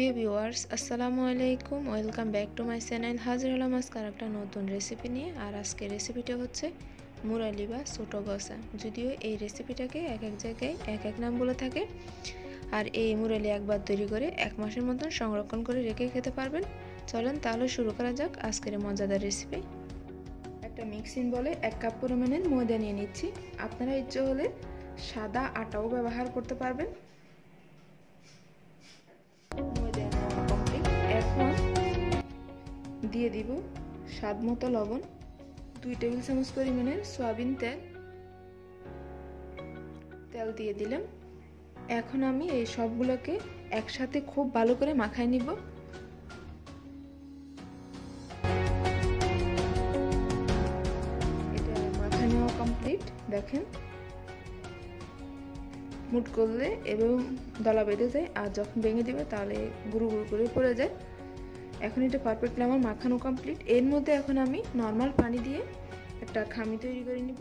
প্রিয় ভিউয়ার্স, আসসালামু আলাইকুম। Welcome back to my channel. হাজির হলাম আজকে একটা নতুন রেসিপি নিয়ে। আর আজকে রেসিপিটা হচ্ছে মুরালি বা ছোটো গসা। যদিও এই রেসিপিটাকে এক এক জায়গায় এক এক নাম বলে থাকে। আর এই মুরালি একবার তৈরি করে এক মাসের মতন সংরক্ষণ করে রেখে খেতে পারবেন। চলেন তাহলে শুরু করা যাক আজকের মজাদার রেসিপি একটা মিক্সিং বলে এক কাপ পরিমাণের ময়দা নিয়ে নিচ্ছি। আপনারা ইচ্ছে হলে সাদা আটাও ব্যবহার করতে পারবেন। দিয়ে দিব স্বাদ মতো লবণ। দুই টেবিল চামচ পরিমাণের সয়াবিন তেল। তেল দিয়ে দিলাম। এখন আমি এই সবগুলোকে একসাথে খুব ভালো করে মাখায় নিব। এটা মাখা নেওয়া কমপ্লিট দেখেন। মুট করলে এবং দলা বেঁধে যায় আর যখন ভেঙে দিবে তাহলে গুরু গুরু করে পড়ে যায়। এখন এটা পারফেক্টলি আমার মাখানো কমপ্লিট এর মধ্যে এখন আমি নর্মাল পানি দিয়ে একটা খামি তৈরি করে নিব।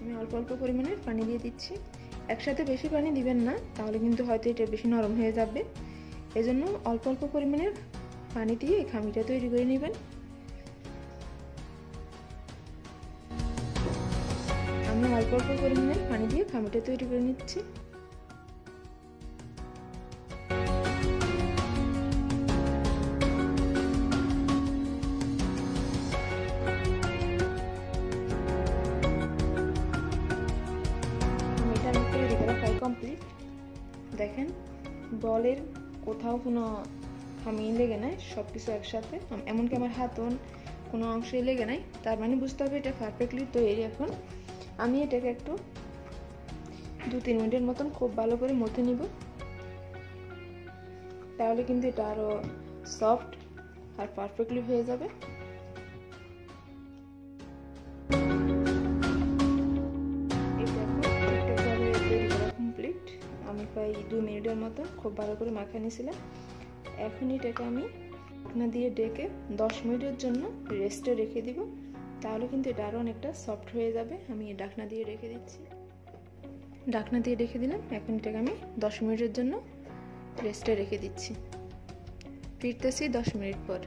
আমি অল্প অল্প পরিমাণে পানি দিয়ে দিচ্ছি। একসাথে বেশি পানি দিবেন না, তাহলে কিন্তু হয়তো এটা বেশি নরম হয়ে যাবে। এজন্য অল্প অল্প পরিমাণের পানি দিয়ে এই খামিটা তৈরি করে নেবেন। আমি অল্প অল্প পরিমাণে পানি দিয়ে খামিটা তৈরি করে নিচ্ছি। কোথাও কোনো খামিয়ে লেগে নাই সব কিছু একসাথে এমনকি আমার হাতন কোনো অংশই লেগে নাই। তার মানে বুঝতে হবে এটা পারফেক্টলি তৈরি এখন। আমি এটাকে একটু দু তিন মিনিটের মতন খুব ভালো করে মথে নিব। তাহলে কিন্তু এটা আরও সফট আর পারফেক্টলি হয়ে যাবে। প্রায় দু মিনিটের মতো খুব ভালো করে মাখা নিয়েছিলাম। এখন এটাকে আমি ঢাকনা দিয়ে ডেকে দশ মিনিটের জন্য রেস্টে রেখে দিব। তাহলে কিন্তু এটা আরও অনেকটা সফট হয়ে যাবে। আমি ডাকনা দিয়ে রেখে দিচ্ছি। ডাকনা দিয়ে রেখে দিলাম। এখন এটাকে আমি দশ মিনিটের জন্য রেস্টে রেখে দিচ্ছি। ফিরতেছি দশ মিনিট পর।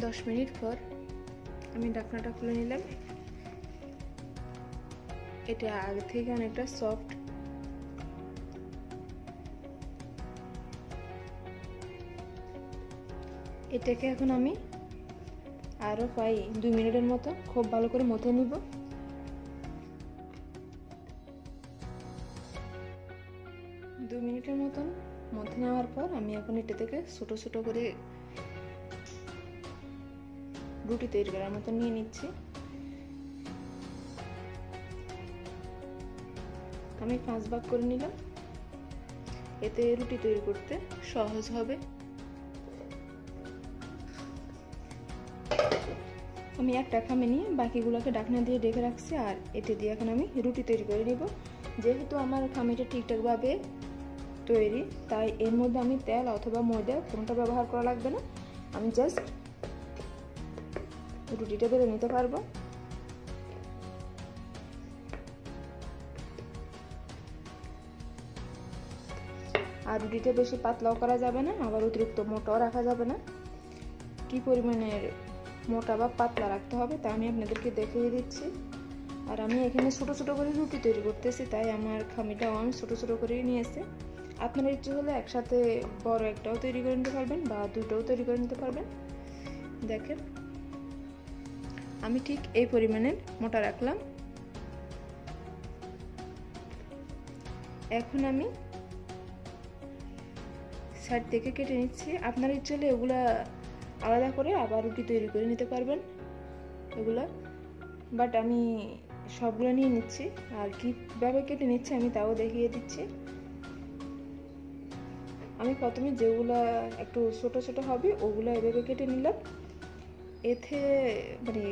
দশ মিনিট পর আমি ডাকনাটা খুলে নিলাম। এটা আগে থেকে অনেকটা সফট এটাকে এখন আমি আরও প্রায় দুই মিনিটের মতো খুব ভালো করে মথে নিব। দু মিনিটের মতন মথে নেওয়ার পর আমি এখন এটা থেকে ছোটো ছোটো করে রুটি তৈরি করার মতো নিয়ে নিচ্ছি। আমি পাঁচ ভাগ করে নিলাম। এতে রুটি তৈরি করতে সহজ হবে। আমি একটা খামে নিয়ে বাকিগুলোকে ডাকনা দিয়ে ডেকে রাখছি, আর এতে দিয়ে এখন আমি রুটি তৈরি করে নিব। যেহেতু আমার খামিটা ঠিকঠাকভাবে তৈরি, তাই এর মধ্যে আমি তেল অথবা ময়দা কোনটা ব্যবহার করা লাগবে না। আমি জাস্ট রুটিটা বেড়ে নিতে পারব। আর রুটিটা বেশি পাতলাও করা যাবে না, আবার অতিরিক্ত মোটাও রাখা যাবে না। কি পরিমাণের মোটা বা পাতলা রাখতে হবে তা আমি আপনাদেরকে দেখিয়ে দিচ্ছি। আর আমি এখানে ছোটো ছোটো করে রুটি তৈরি করতেছি, তাই আমার খামিটাও আমি ছোটো ছোটো করে নিয়েছি। আপনারা ইচ্ছে হলে একসাথে বড় একটাও তৈরি করে নিতে পারবেন বা দুটোও তৈরি করে নিতে পারবেন। দেখেন, আমি ঠিক এই পরিমাণের মোটা রাখলাম। এখন আমি সাইড থেকে কেটে নিচ্ছি। আপনার ইচ্ছে এগুলা আলাদা করে আবার রুটি তৈরি করে নিতে পারবেন এগুলো। বাট আমি সবগুলো নিয়ে নিচ্ছি। আর কীভাবে কেটে নিচ্ছি আমি তাও দেখিয়ে দিচ্ছি। আমি প্রথমে যেগুলো একটু ছোট ছোট হবে, ওগুলো এভাবে কেটে নিলাম। এতে মানে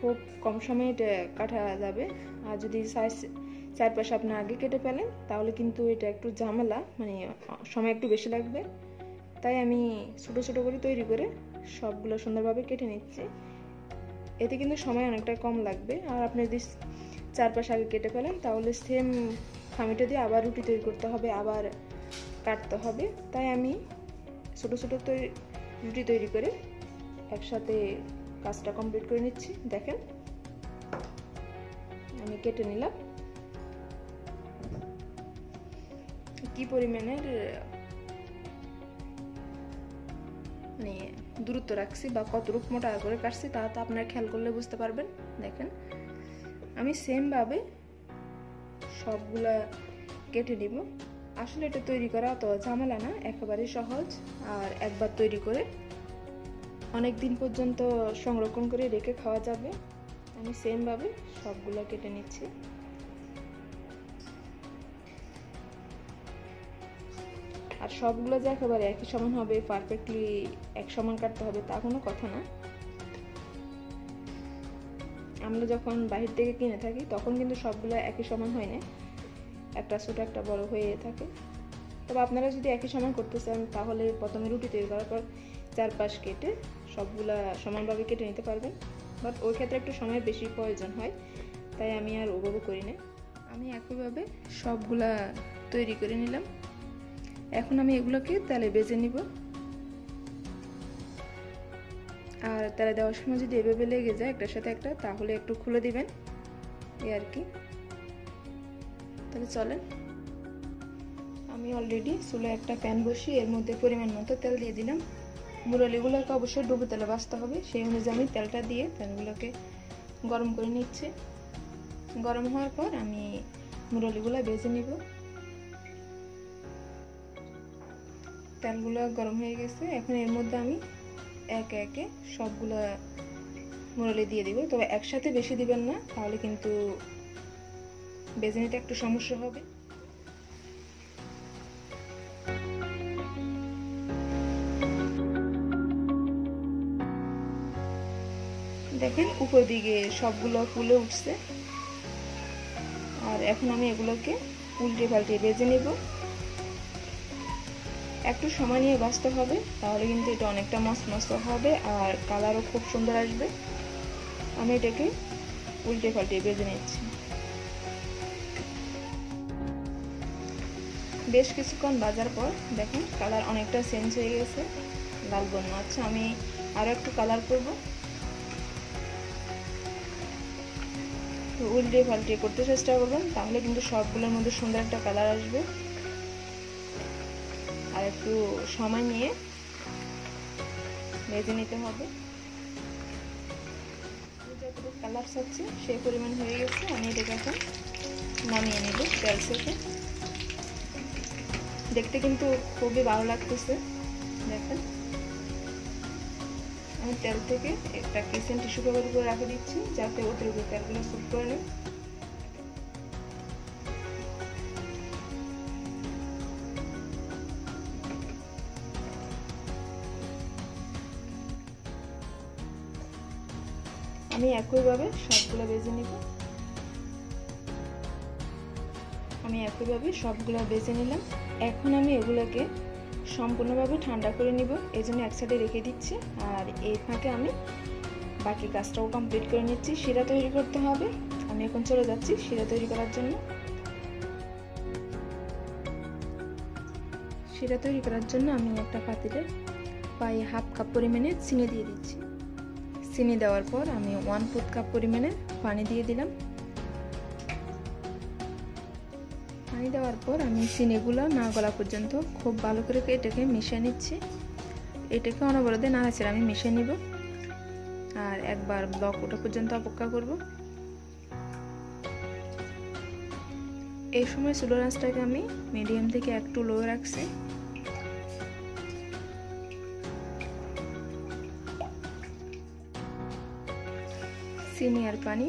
খুব কম সময়ে এটা কাটা যাবে। আর যদি সাইজ চারপাশে আপনি আগে কেটে ফেলেন, তাহলে কিন্তু এটা একটু ঝামেলা মানে সময় একটু বেশি লাগবে। তাই আমি ছোটো ছোটো করে তৈরি করে সবগুলো সুন্দরভাবে কেটে নিচ্ছি। এতে কিন্তু সময় অনেকটা কম লাগবে। আর আপনি যদি চারপাশে আগে কেটে ফেলেন, তাহলে সেম খামিটা দিয়ে আবার রুটি তৈরি করতে হবে, আবার কাটতে হবে। তাই আমি ছোটো ছোটো তৈরি, রুটি তৈরি করে একসাথে কাজটা কমপ্লিট করে নিচ্ছি। দেখেন, আমি কেটে নিলাম। কি পরিমাণের মানে দূরত্ব রাখছি বা কত রূপ মোটা করে কাটছি তা তো আপনারা খেয়াল করলে বুঝতে পারবেন। দেখেন, আমি সেমভাবে সবগুলা কেটে নিব। আসলে এটা তৈরি করা অত ঝামেলা না একেবারে সহজ। আর একবার তৈরি করে অনেক দিন পর্যন্ত সংরক্ষণ করে রেখে খাওয়া যাবে। আমি সেমভাবে সবগুলো কেটে নিচ্ছি। সবগুলো যে একেবারে একই সমান হবে পারফেক্টলি এক সমান কাটতে হবে, তা কোনো কথা না। আমরা যখন বাহির থেকে কিনে থাকি, তখন কিন্তু সবগুলো একই সমান হয় না। একটা ছোটো, একটা বড় হয়ে থাকে। তবে আপনারা যদি একই সমান করতে চান, তাহলে প্রথমে রুটি তৈরি করার পর চারপাশ কেটে সবগুলা সমানভাবে কেটে নিতে পারবেন। বাট ওই ক্ষেত্রে একটু সময় বেশি প্রয়োজন হয়, তাই আমি আর ওভাবে করি না। আমি একইভাবে সবগুলা তৈরি করে নিলাম। এখন আমি এগুলোকে তেলে বেজে নিব। আর তেলে দেওয়ার সময় যদি এভাবে লেগে যায় একটার সাথে একটা, তাহলে একটু খুলে দিবেন। এই আর কি। তাহলে চলেন। আমি অলরেডি চুলে একটা প্যান বসিয়ে এর মধ্যে পরিমাণ মতো তেল দিয়ে দিলাম। মুরলিগুলোকে অবশ্যই ডুবো তেলে বাঁচতে হবে। সেই অনুযায়ী আমি তেলটা দিয়ে প্যানগুলোকে গরম করে নিচ্ছি। গরম হওয়ার পর আমি মুরলিগুলো বেজে নিব। তেলগুলো গরম হয়ে গেছে। এখন এর মধ্যে আমি একে একে সবগুলো মুরলি দিয়ে দিব। তবে একসাথে বেশি দিবেন না, তাহলে কিন্তু বেজে নিতে একটু সমস্যা হবে। দেখেন, উপর দিকে সবগুলো ফুলে উঠছে। আর এখন আমি এগুলোকে উল্টে পাল্টে বেজে নেব। একটু সময় নিয়ে বাঁচতে হবে, তাহলে কিন্তু এটা অনেকটা মস্ত হবে আর কালারও খুব সুন্দর আসবে। আমি এটাকে উল্টে পাল্টে বেজে নিচ্ছি। বেশ কিছুক্ষণ বাজার পর দেখেন কালার অনেকটা চেঞ্জ হয়ে গেছে। লাল বন্য। আচ্ছা আমি আরও একটু কালার করব। উল্টে পাল্টে করতে চেষ্টা করবেন, তাহলে কিন্তু সবগুলোর মধ্যে সুন্দর একটা কালার আসবে। আর একটু সময় নিয়ে ভেজে নিতে হবে। কালার চাচ্ছি সেই পরিমাণ হয়ে গেছে। আমি এটাকে এখন নামিয়ে নেব তেল থেকে। দেখতে কিন্তু খুবই ভালো লাগতেছে, দেখেন। আমি তেল থেকে একটা কিচেন টিস্যু পেপার উপরে রাখে দিচ্ছি, যাতে অতিরিক্ত তেলগুলো স্যুট করে নেয়। আমি একইভাবে সবগুলো বেজে নিব। আমি একইভাবে সবগুলো বেজে নিলাম। এখন আমি এগুলোকে সম্পূর্ণভাবে ঠান্ডা করে নিব। এই জন্য এক সাইডে রেখে দিচ্ছি। আর এই ফাঁকে আমি বাকি কাজটাও কমপ্লিট করে নিচ্ছি। শিরা তৈরি করতে হবে। আমি এখন চলে যাচ্ছি শিরা তৈরি করার জন্য। শিরা তৈরি করার জন্য আমি একটা পাতিলে প্রায় হাফ কাপ পরিমাণে চিনি দিয়ে দিচ্ছি। চিনি দেওয়ার পর আমি ওয়ান ফোর্থ কাপ পরিমাণে পানি দিয়ে দিলাম। পানি দেওয়ার পর আমি চিনিগুলো না গলা পর্যন্ত খুব ভালো করে এটাকে মিশিয়ে নিচ্ছি। এটাকে অনবরতে নাড়াচাড়া আমি মিশিয়ে নিব। আর একবার ব্লক ওটা পর্যন্ত অপেক্ষা করব। এই সময় চুলো রাঁচটাকে আমি মিডিয়াম থেকে একটু লো রাখছি। চিনি আর পানি।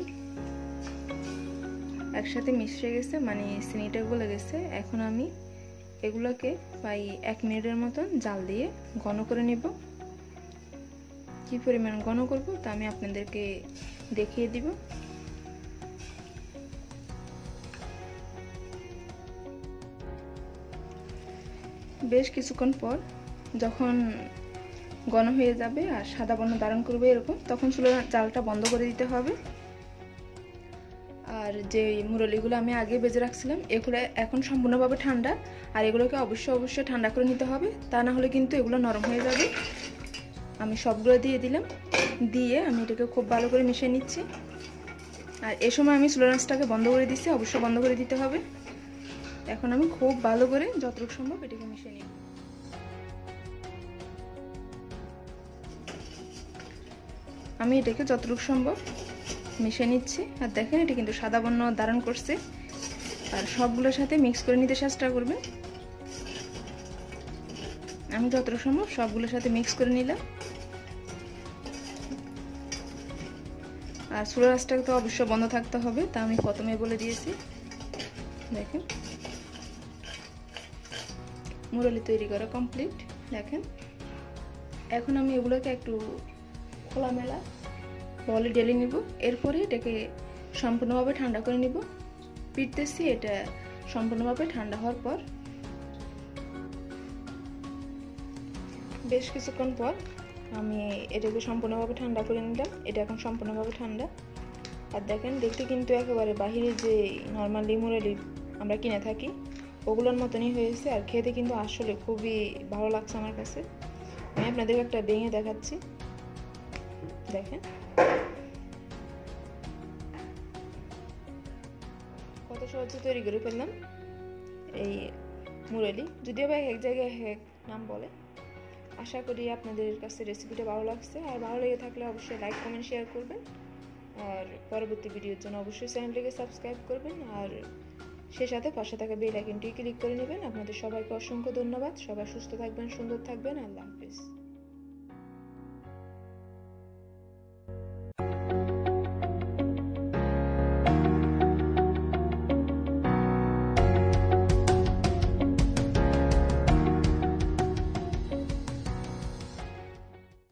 একসাথে মিশে গেছে মানে চিনিটা গলে গেছে। এখন আমি এগুলোকে প্রায় এক মিনিটের মতন জাল দিয়ে ঘন করে নেব। কি পরিমাণ ঘন করব তা আমি আপনাদেরকে দেখিয়ে দিব। বেশ কিছুক্ষণ পর যখন ঘন হয়ে যাবে আর সাদা বর্ণ ধারণ করবে এরকম, তখন চুলো জালটা বন্ধ করে দিতে হবে। আর যে মুরলিগুলো আমি আগে বেজে রাখছিলাম, এগুলো এখন সম্পূর্ণভাবে ঠান্ডা, আর এগুলোকে অবশ্যই অবশ্যই ঠান্ডা করে নিতে হবে, তা না হলে কিন্তু এগুলো নরম হয়ে যাবে। আমি সবগুলো দিয়ে দিলাম, দিয়ে আমি এটাকে খুব ভালো করে মিশিয়ে নিচ্ছি। আর এ সময় আমি স্লো রান্সটাকে বন্ধ করে দিচ্ছি অবশ্যই বন্ধ করে দিতে হবে। এখন আমি খুব ভালো করে, যতটুকু সম্ভব, এটাকে মিশিয়ে নিব আমি এটাকে যতটুকু সম্ভব মিশিয়ে নিচ্ছি। আর দেখেন, এটা কিন্তু সাদা বর্ণ ধারণ করছে। আর সবগুলোর সাথে মিক্স করে নিতে চেষ্টা করবেন। আমি যতটুকু সম্ভব সবগুলোর সাথে মিক্স করে নিলাম। আর চুলা রাসটাকে তো অবশ্যই বন্ধ থাকতে হবে, তা আমি প্রথমে বলে দিয়েছি। দেখেন। মুরলি তৈরি করা কমপ্লিট দেখেন। এখন আমি এগুলোকে একটু খোলামেলা। বলে ডেলে নিব। এরপরে এটাকে সম্পূর্ণভাবে ঠান্ডা করে নিব। পিটতেছি এটা সম্পূর্ণভাবে ঠান্ডা হওয়ার পর। বেশ কিছুক্ষণ পর আমি এটাকে সম্পূর্ণভাবে ঠান্ডা করে নিলাম। এটা এখন সম্পূর্ণভাবে ঠান্ডা। আর দেখেন, দেখতে কিন্তু একেবারে বাহিরে যে নর্মালি মুরালি আমরা কিনে থাকি, ওগুলোর মতনই হয়েছে। আর খেতে কিন্তু আসলে খুবই ভালো লাগছে আমার কাছে। আমি আপনাদেরকে একটা ভেঙে দেখাচ্ছি। দেখেন। কত সহজে তৈরি করে ফেললাম। এই মুরালি, যদিও বা এক জায়গায় এক নাম বলে। আশা করি আপনাদের কাছে রেসিপিটা ভালো লাগছে। আর ভালো লেগে থাকলে অবশ্যই লাইক কমেন্ট শেয়ার করবেন। আর পরবর্তী ভিডিওর জন্য অবশ্যই চ্যানেলটিকে সাবস্ক্রাইব করবেন। আর সে সাথে পাশে থাকা বেল আইকনটি ক্লিক করে নেবেন। আপনাদের সবাইকে অসংখ্য ধন্যবাদ। সবাই সুস্থ থাকবেন, সুন্দর থাকবেন। আল্লাহ হাফিজ।